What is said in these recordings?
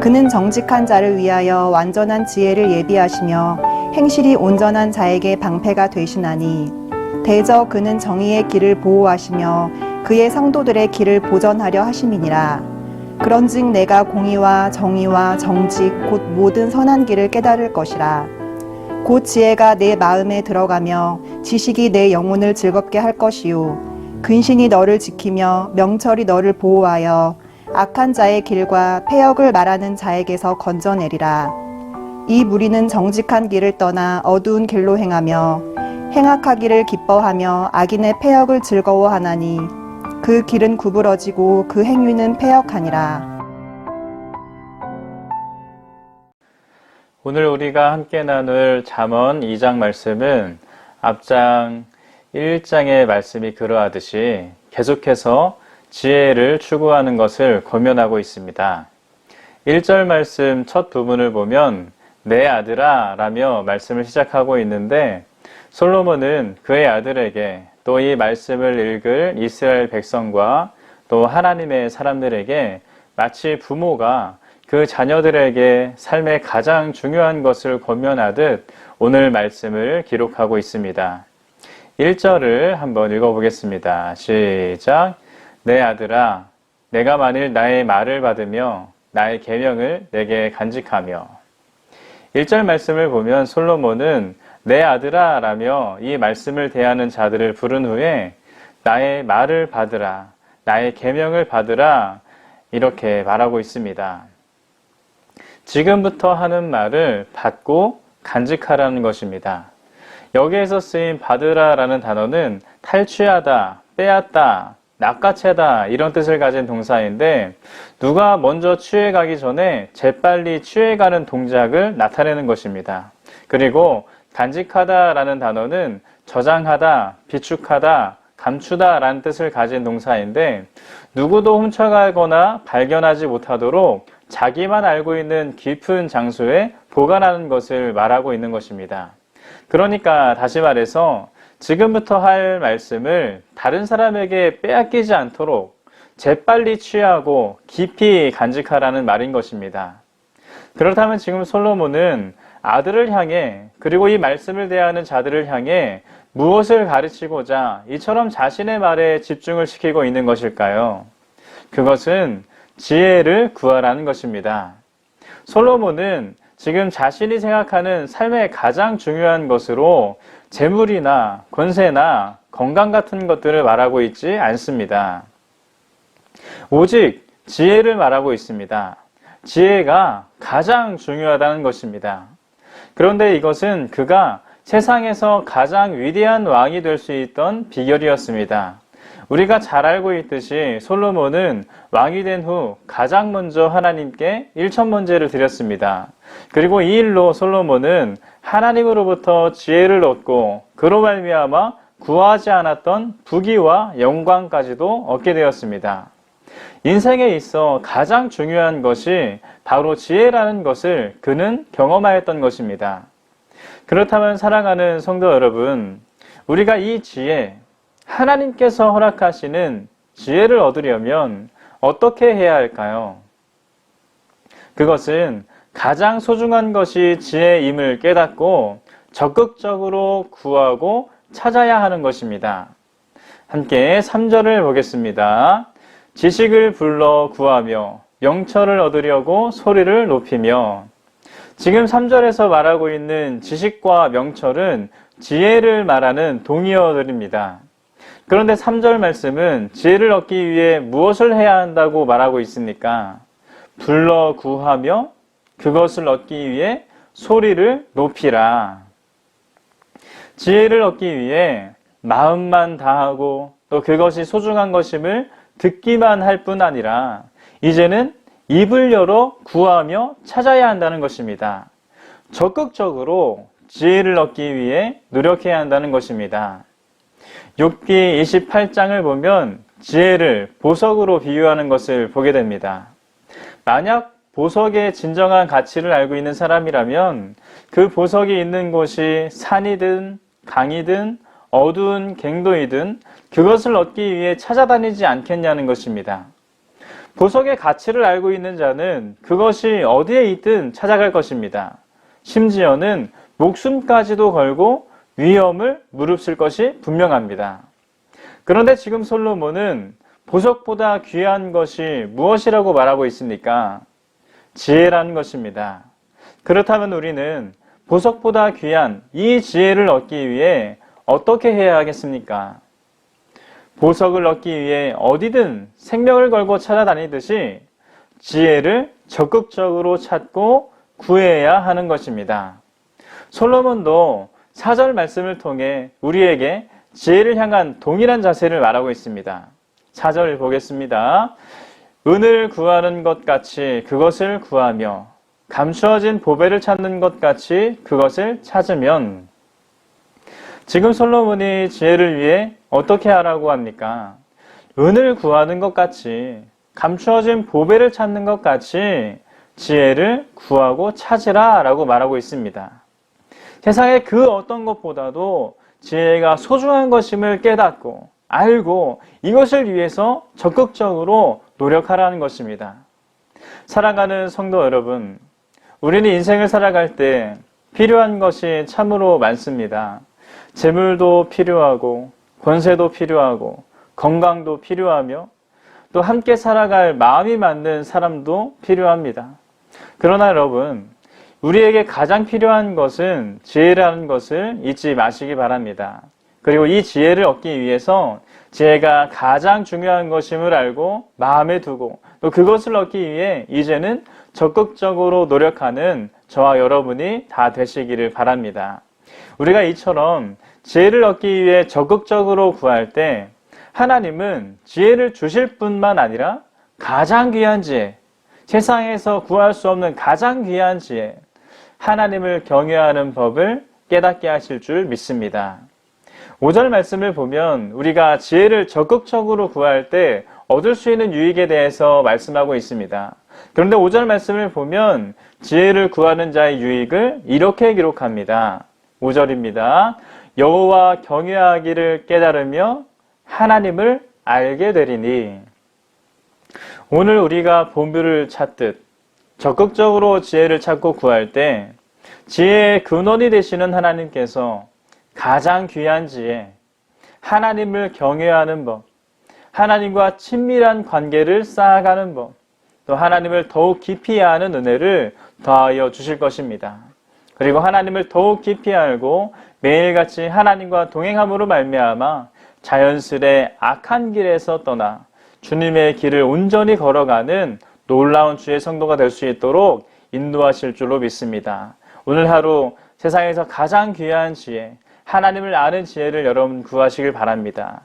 그는 정직한 자를 위하여 완전한 지혜를 예비하시며 행실이 온전한 자에게 방패가 되시나니 대저 그는 정의의 길을 보호하시며 그의 성도들의 길을 보전하려 하심이니라. 그런즉 내가 공의와 정의와 정직 곧 모든 선한 길을 깨달을 것이라. 곧 지혜가 내 마음에 들어가며 지식이 내 영혼을 즐겁게 할 것이요. 근신이 너를 지키며 명철이 너를 보호하여 악한 자의 길과 폐역을 말하는 자에게서 건져내리라. 이 무리는 정직한 길을 떠나 어두운 길로 행하며 행악하기를 기뻐하며 악인의 폐역을 즐거워하나니 그 길은 구부러지고 그 행위는 폐역하니라. 오늘 우리가 함께 나눌 잠언 2장 말씀은 앞장 1장의 말씀이 그러하듯이 계속해서 지혜를 추구하는 것을 권면하고 있습니다. 1절 말씀 첫 부분을 보면 내 아들아 라며 말씀을 시작하고 있는데 솔로몬은 그의 아들에게 또 이 말씀을 읽을 이스라엘 백성과 또 하나님의 사람들에게 마치 부모가 그 자녀들에게 삶의 가장 중요한 것을 권면하듯 오늘 말씀을 기록하고 있습니다. 1절을 한번 읽어보겠습니다. 시작. 내 아들아, 내가 만일 나의 말을 받으며 나의 계명을 내게 간직하며 1절 말씀을 보면 솔로몬은 내 아들아 라며 이 말씀을 대하는 자들을 부른 후에 나의 말을 받으라, 나의 계명을 받으라 이렇게 말하고 있습니다. 지금부터 하는 말을 받고 간직하라는 것입니다. 여기에서 쓰인 받으라라는 단어는 탈취하다, 빼앗다, 낚아채다 이런 뜻을 가진 동사인데 누가 먼저 취해가기 전에 재빨리 취해가는 동작을 나타내는 것입니다. 그리고 간직하다 라는 단어는 저장하다, 비축하다, 감추다 라는 뜻을 가진 동사인데 누구도 훔쳐가거나 발견하지 못하도록 자기만 알고 있는 깊은 장소에 보관하는 것을 말하고 있는 것입니다. 그러니까 다시 말해서 지금부터 할 말씀을 다른 사람에게 빼앗기지 않도록 재빨리 취하고 깊이 간직하라는 말인 것입니다. 그렇다면 지금 솔로몬은 아들을 향해 그리고 이 말씀을 대하는 자들을 향해 무엇을 가르치고자 이처럼 자신의 말에 집중을 시키고 있는 것일까요? 그것은 지혜를 구하라는 것입니다. 솔로몬은 지금 자신이 생각하는 삶의 가장 중요한 것으로 재물이나 권세나 건강 같은 것들을 말하고 있지 않습니다. 오직 지혜를 말하고 있습니다. 지혜가 가장 중요하다는 것입니다. 그런데 이것은 그가 세상에서 가장 위대한 왕이 될 수 있던 비결이었습니다. 우리가 잘 알고 있듯이 솔로몬은 왕이 된 후 가장 먼저 하나님께 일천 번제를 드렸습니다. 그리고 이 일로 솔로몬은 하나님으로부터 지혜를 얻고 그로 말미암아 구하지 않았던 부귀와 영광까지도 얻게 되었습니다. 인생에 있어 가장 중요한 것이 바로 지혜라는 것을 그는 경험하였던 것입니다. 그렇다면 사랑하는 성도 여러분, 우리가 이 지혜, 하나님께서 허락하시는 지혜를 얻으려면 어떻게 해야 할까요? 그것은 가장 소중한 것이 지혜임을 깨닫고 적극적으로 구하고 찾아야 하는 것입니다. 함께 3절을 보겠습니다. 지식을 불러 구하며 영철을 얻으려고 소리를 높이며 지금 3절에서 말하고 있는 지식과 명철은 지혜를 말하는 동의어들입니다. 그런데 3절 말씀은 지혜를 얻기 위해 무엇을 해야 한다고 말하고 있습니까? 불러 구하며 그것을 얻기 위해 소리를 높이라. 지혜를 얻기 위해 마음만 다하고 또 그것이 소중한 것임을 듣기만 할 뿐 아니라 이제는 입을 열어 구하며 찾아야 한다는 것입니다. 적극적으로 지혜를 얻기 위해 노력해야 한다는 것입니다. 욥기 28장을 보면 지혜를 보석으로 비유하는 것을 보게 됩니다. 만약 보석의 진정한 가치를 알고 있는 사람이라면 그 보석이 있는 곳이 산이든 강이든 어두운 갱도이든 그것을 얻기 위해 찾아다니지 않겠냐는 것입니다. 보석의 가치를 알고 있는 자는 그것이 어디에 있든 찾아갈 것입니다. 심지어는 목숨까지도 걸고 위험을 무릅쓸 것이 분명합니다. 그런데 지금 솔로몬은 보석보다 귀한 것이 무엇이라고 말하고 있습니까? 지혜라는 것입니다. 그렇다면 우리는 보석보다 귀한 이 지혜를 얻기 위해 어떻게 해야 하겠습니까? 보석을 얻기 위해 어디든 생명을 걸고 찾아다니듯이 지혜를 적극적으로 찾고 구해야 하는 것입니다. 솔로몬도 사절 말씀을 통해 우리에게 지혜를 향한 동일한 자세를 말하고 있습니다. 사절을 보겠습니다. 은을 구하는 것 같이 그것을 구하며 감추어진 보배를 찾는 것 같이 그것을 찾으면 지금 솔로몬이 지혜를 위해 어떻게 하라고 합니까? 은을 구하는 것 같이 감추어진 보배를 찾는 것 같이 지혜를 구하고 찾으라 라고 말하고 있습니다. 세상의 그 어떤 것보다도 지혜가 소중한 것임을 깨닫고 알고 이것을 위해서 적극적으로 노력하라는 것입니다. 사랑하는 성도 여러분, 우리는 인생을 살아갈 때 필요한 것이 참으로 많습니다. 재물도 필요하고, 권세도 필요하고, 건강도 필요하며, 또 함께 살아갈 마음이 맞는 사람도 필요합니다. 그러나 여러분, 우리에게 가장 필요한 것은 지혜라는 것을 잊지 마시기 바랍니다. 그리고 이 지혜를 얻기 위해서 지혜가 가장 중요한 것임을 알고 마음에 두고 또 그것을 얻기 위해 이제는 적극적으로 노력하는 저와 여러분이 다 되시기를 바랍니다. 우리가 이처럼 지혜를 얻기 위해 적극적으로 구할 때 하나님은 지혜를 주실 뿐만 아니라 가장 귀한 지혜, 세상에서 구할 수 없는 가장 귀한 지혜, 하나님을 경외하는 법을 깨닫게 하실 줄 믿습니다. 5절 말씀을 보면 우리가 지혜를 적극적으로 구할 때 얻을 수 있는 유익에 대해서 말씀하고 있습니다. 그런데 5절 말씀을 보면 지혜를 구하는 자의 유익을 이렇게 기록합니다. 5절입니다. 여호와 경외하기를 깨달으며 하나님을 알게 되리니 오늘 우리가 본부를 찾듯 적극적으로 지혜를 찾고 구할 때 지혜의 근원이 되시는 하나님께서 가장 귀한 지혜, 하나님을 경외하는 법, 하나님과 친밀한 관계를 쌓아가는 법, 또 하나님을 더욱 깊이 아는 은혜를 더하여 주실 것입니다. 그리고 하나님을 더욱 깊이 알고 매일같이 하나님과 동행함으로 말미암아 자연스레 악한 길에서 떠나 주님의 길을 온전히 걸어가는 놀라운 주의 성도가 될 수 있도록 인도하실 줄로 믿습니다. 오늘 하루 세상에서 가장 귀한 지혜, 하나님을 아는 지혜를 여러분 구하시길 바랍니다.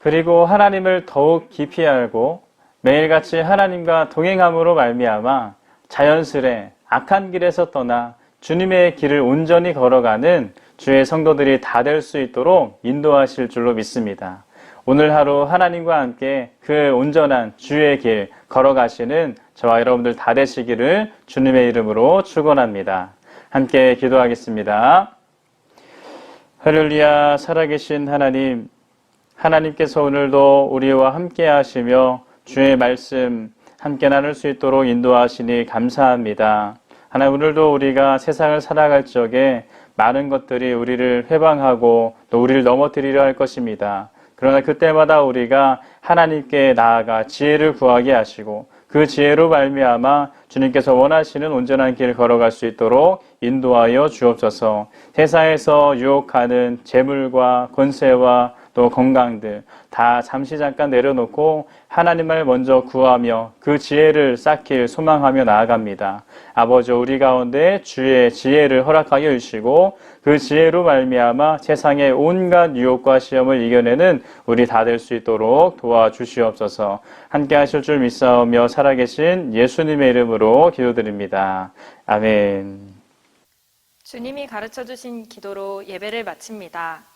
그리고 하나님을 더욱 깊이 알고 매일같이 하나님과 동행함으로 말미암아 자연스레 악한 길에서 떠나 주님의 길을 온전히 걸어가는 주의 성도들이 다 될 수 있도록 인도하실 줄로 믿습니다. 오늘 하루 하나님과 함께 그 온전한 주의 길 걸어가시는 저와 여러분들 다 되시기를 주님의 이름으로 축원합니다. 함께 기도하겠습니다. 할렐루야 살아계신 하나님 하나님께서 오늘도 우리와 함께 하시며 주의 말씀 함께 나눌 수 있도록 인도하시니 감사합니다. 하나님 오늘도 우리가 세상을 살아갈 적에 많은 것들이 우리를 회방하고 또 우리를 넘어뜨리려 할 것입니다. 그러나 그때마다 우리가 하나님께 나아가 지혜를 구하게 하시고 그 지혜로 말미암아 주님께서 원하시는 온전한 길 걸어갈 수 있도록 인도하여 주옵소서. 세상에서 유혹하는 재물과 권세와 또 건강들 다 잠시 잠깐 내려놓고 하나님을 먼저 구하며 그 지혜를 쌓길 소망하며 나아갑니다. 아버지 우리 가운데 주의 지혜를 허락하여 주시고 그 지혜로 말미암아 세상의 온갖 유혹과 시험을 이겨내는 우리 다 될 수 있도록 도와주시옵소서. 함께 하실 줄 믿사오며 살아계신 예수님의 이름으로 기도드립니다. 아멘. 주님이 가르쳐 주신 기도로 예배를 마칩니다.